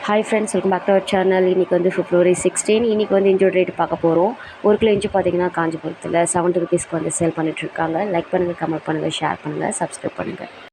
hi friends welcome back to our channel இன்றைக்கி வந்து February sixteen இன்றைக்கி வந்து இன்ஜோட ரேட் பார்க்க போகிறோம் ஒரு கிலோ இஞ்சி பார்த்தீங்கன்னா காஞ்சிபுரத்தில் செவன்ட்டி ருபீஸ்க்கு வந்து சேல் பண்ணிகிட்ருக்காங்க லைக் பண்ணுங்கள் கமெண்ட் பண்ணுங்கள் ஷேர் பண்ணுங்கள் சப்ஸ்கிரைப் பண்ணுங்கள்